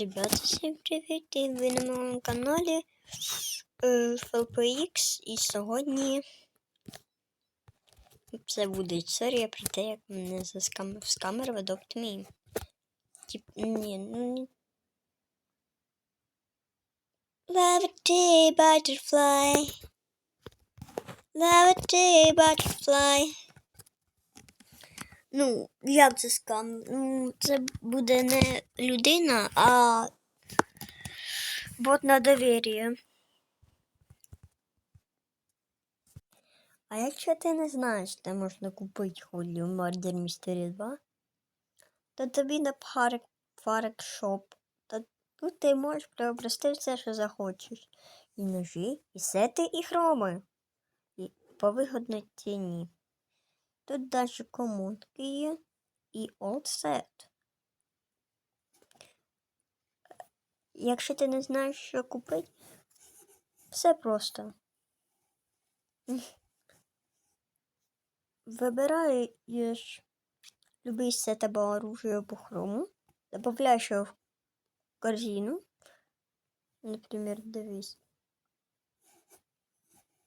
Ребята, всім привіт! І ви на моєму каналі е, FLPX і сьогодні це буде історія про те, як мене заскамив скамер в Adopt Me. Тип, ні, ну не... Levity butterfly Levity butterfly Ну, як це скам? Ну, це буде не людина, а бот на довір'я. А якщо ти не знаєш, де можна купити холі у Murder Mystery 2, то тобі на парк, шоп. Тут ти можеш приобрести все, що захочеш. І ножі, і сети, і хроми. І по вигодній ціні. Тут даже комодки є і Set. Якщо ти не знаєш, що купити, все просто. Вибираєш любий сет або оружие або хрому, додаєш його в корзину. Например, дивись.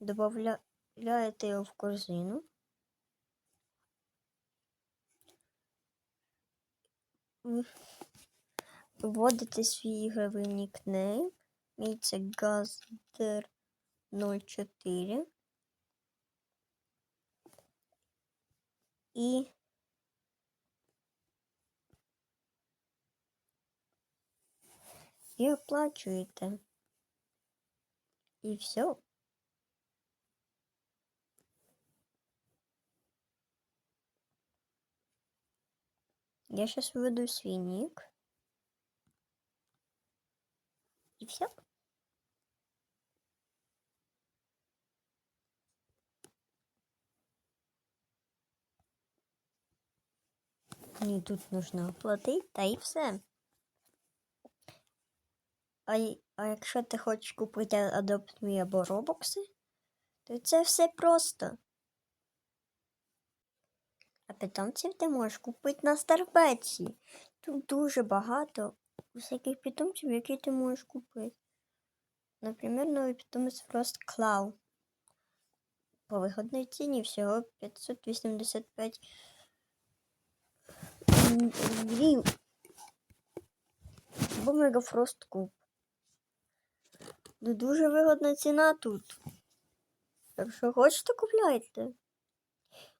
Добавляєте його в корзину. Вводите свій ігровий нікнейм. Мій це Газдер 04. І і оплачуєте. І все. Я сейчас введу свой ник. И все. Мені тут нужно оплатити, та і все. А, а якщо ти хочеш купити Adopt Me або робокси, то це все просто. А питомців ти можеш купити на Старбеці. Тут дуже багато всяких питомців, які ти можеш купити. Наприклад, новий питомець Frost Claw. По вигодній ціні всього 585 гривень. Бо Мегафрост Куб. Ну, дуже вигодна ціна тут. Так що хочете купляйте.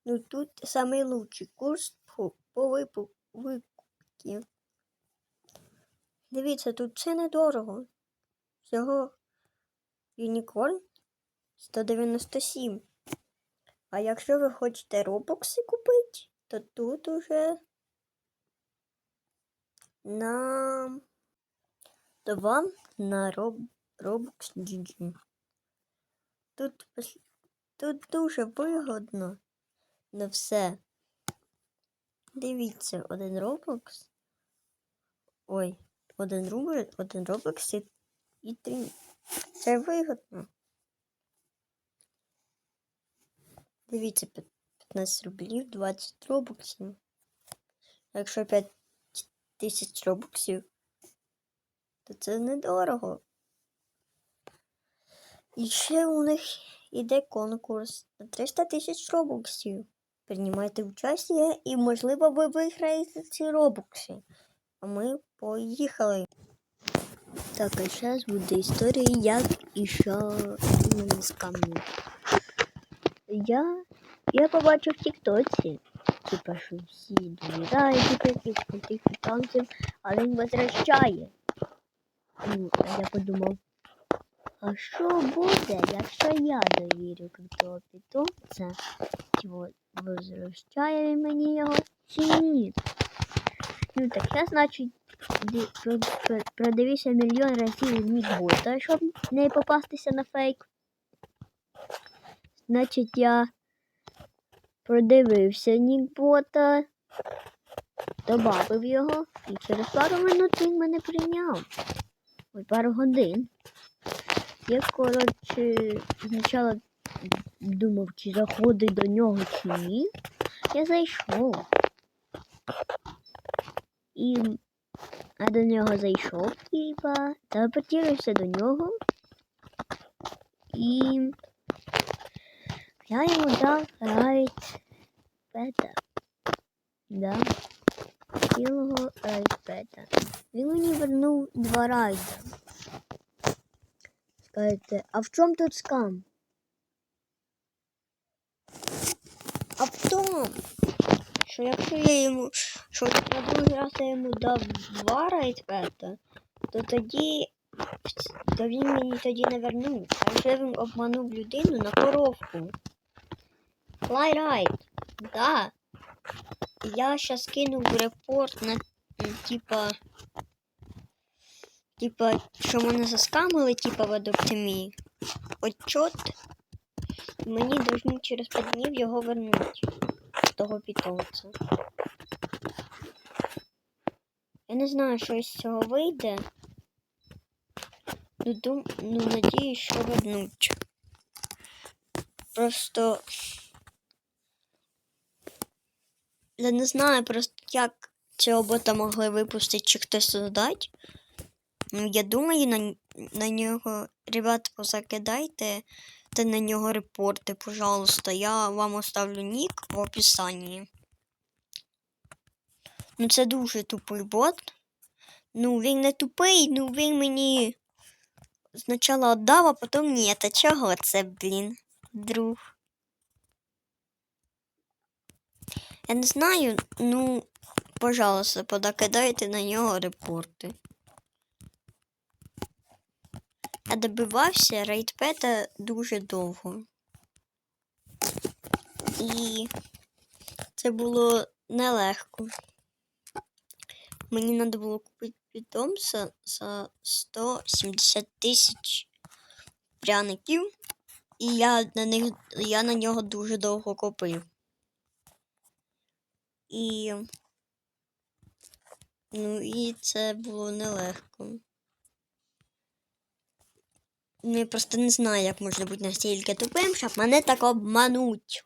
Ну тут самый лучший курс по, по викупки. Дивіться, тут це недорого. Всього Юнікорн 197. А якщо ви хочете робокси купити, то тут уже на то вам на роб... Robux GG. Тут, тут дуже вигодно на все. Дивіться, один робокс. Ой, один рубль, один робокс і, і три. Це вигодно. Дивіться, 15 рублів, 20 робоксів. Якщо 5 тисяч робоксів, то це недорого. І ще у них іде конкурс на 300 тисяч робоксів. Приймайте участь і, можливо, ви виграєте ці робокси. А ми поїхали. Так, а зараз буде історія, як і що мене скам'ю. Я я побачив в Тіктоці, типа, що всі довірають якихось танців, а він возвращає. Ну, а я подумав, а що буде, якщо я довірю крутого питомця? Чого возвращає мені його чи ні? Ну так я, значить, продивився мільйон разів міг бота, щоб не попастися на фейк. Значить, я продивився нікбота, добавив його і через пару минут він мене прийняв. Ой, пару годин. Я, коротше, спочатку думав, чи заходить до нього, чи ні. Я зайшов. І Я до нього зайшов, типа, телепортувався до нього. І я йому дав райд пета. Да. Цілого райд-пета. Він мені вернув два райда. Скажете, а в чому тут скам? А в що якщо я йому, що на другий раз я йому дав два райдпета, то тоді то він мені тоді не вернув. А вже він обманув людину на коровку. Fly ride. Да. Я щас кинув репорт на типа. Типа, що мене заскамили, типа в Адоптимі. Отчет. Мені должны через 5 днів його вернути. Того питомця. Я не знаю, що із цього вийде. Ну, дум... ну надіюсь, що вернуть. Просто. Я не знаю просто, як цього бота могли випустити, чи хтось додать. Ну, я думаю, на, на нього, ребята, позакидайте та на нього репорти, пожалуйста. Я вам оставлю нік в описанні. Ну, це дуже тупий бот. Ну, він не тупий, ну він мені спочатку віддав, а потім ні. Та чого це, блін, друг? Я не знаю, ну, пожалуйста, подакидайте на нього репорти. Я добивався рейдпета дуже довго. І це було нелегко. Мені треба було купити питомця за 170 тисяч пряників. І я на, них, я на нього дуже довго копив. І. Ну, і це було нелегко. Ну, я просто не знаю, як можна бути настільки тупим, щоб мене так обмануть.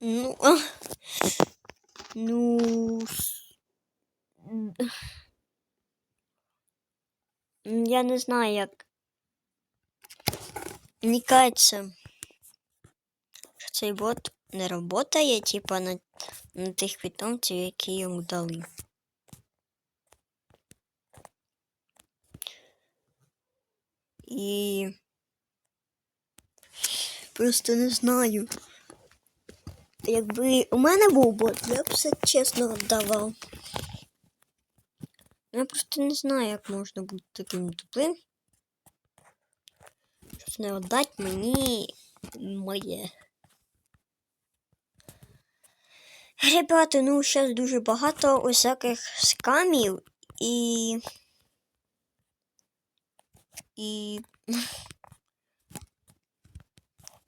Ну, а, ну, я не знаю, як. Мені кажеться, що цей бот не працює, типа на, на тих питомців, які йому дали. І просто не знаю. Якби у мене був бот, я б все чесно віддавав. Я просто не знаю, як можна бути таким тупим. Щоб не віддати мені моє. Ребята, ну зараз дуже багато усяких скамів і. І.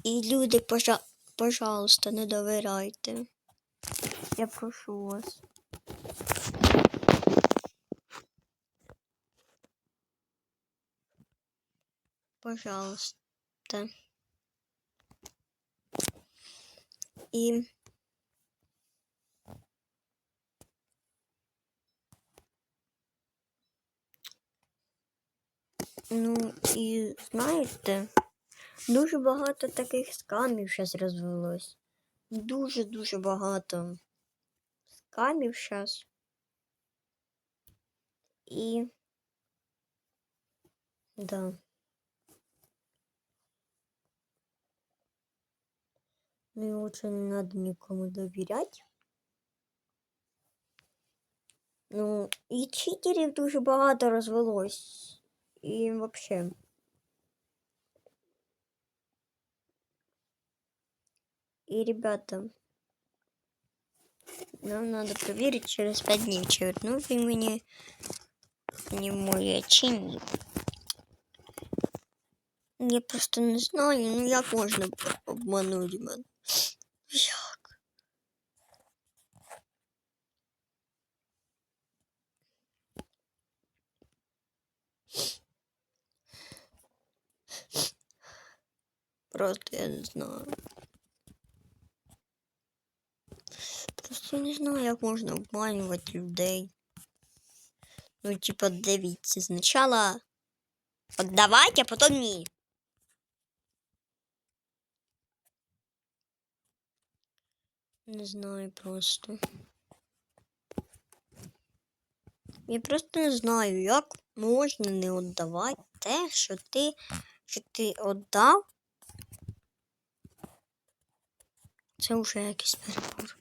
І люди, пожа... пожалуйста, не довіряйте. Я прошу вас. Пожалуйста. І. Ну, і знаєте, дуже багато таких скамів зараз розвелось. Дуже-дуже багато скамів зараз. І. Да. Ну, и лучше не надо никому доверять. Ну, і читерів дуже багато розвелось. І вообще. И, ребята, нам надо проверить через 5 дней, чи вернув він мені не моє чи ні. Я просто не знаю, ну як можна обманути мене. Просто я не знаю. Просто не знаю, як можна обманювати людей. Ну, типа, дивіться, спочатку віддавати, а потім ні. Не знаю просто. Я просто не знаю, як можна не віддавати те, що ти що ти віддав, Це вже якийсь перебор.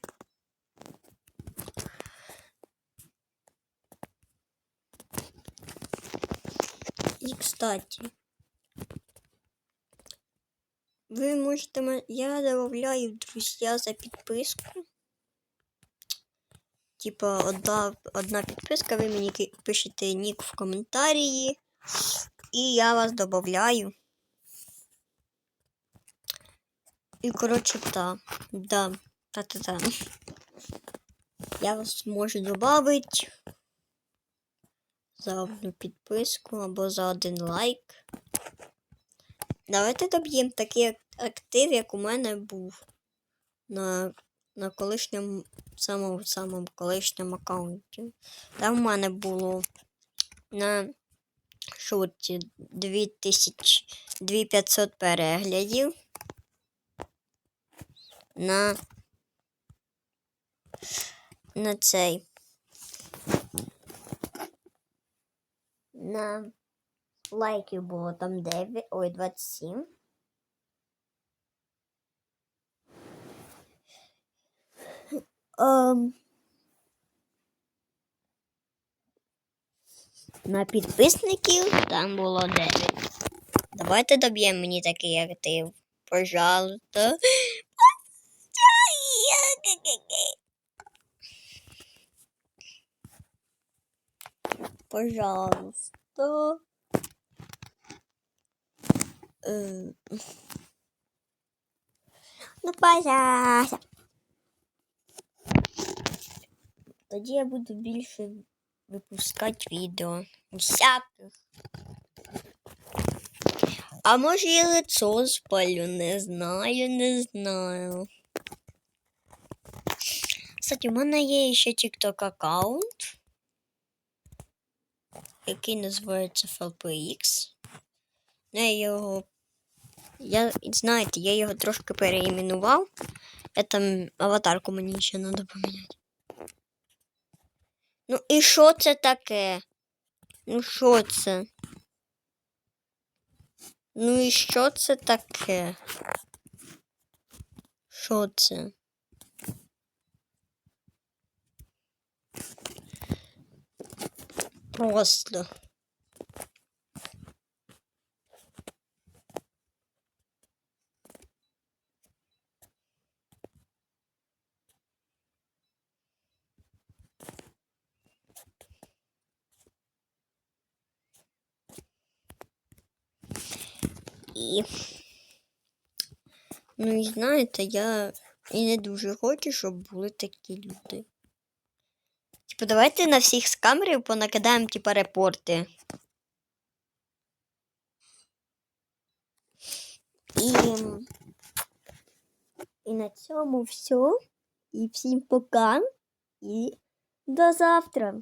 І, кстати, ви можете я добавляю друзья за підписку. Типа, одна, одна підписка, ви мені пишете нік в коментарі, і я вас добавляю. І, коротше, та, да, та-та-та. Я вас можу додати за одну підписку або за один лайк. Давайте доб'ємо такий актив, як у мене був на, на колишньому, самому самому колишньому аккаунті. Там в мене було на шутці 2500 переглядів. На, на цей. На лайків було там 9, ой, 27. Ем, на підписників там було 9. Давайте доб'ємо мені такий актив. Пожалуйста. Пожалуйста. Е, Ну, пожалуйста. Тоді я буду більше випускати відео. Всяких. А може я лицо спалю, не знаю, не знаю. Кстати, у мене є ще TikTok аккаунт, який називається FLPX. Я його. Я, знаєте, я його трошки переіменував. Я там аватарку мені ще треба поміняти. Ну і що це таке? Ну що це? Ну і що це таке? Що це? Просто. І. Ну, і знаєте, я і не дуже хочу, щоб були такі люди. Типу, давайте на всіх з камерів понакидаємо, типу, репорти. І, і на цьому все. І всім пока. І до завтра.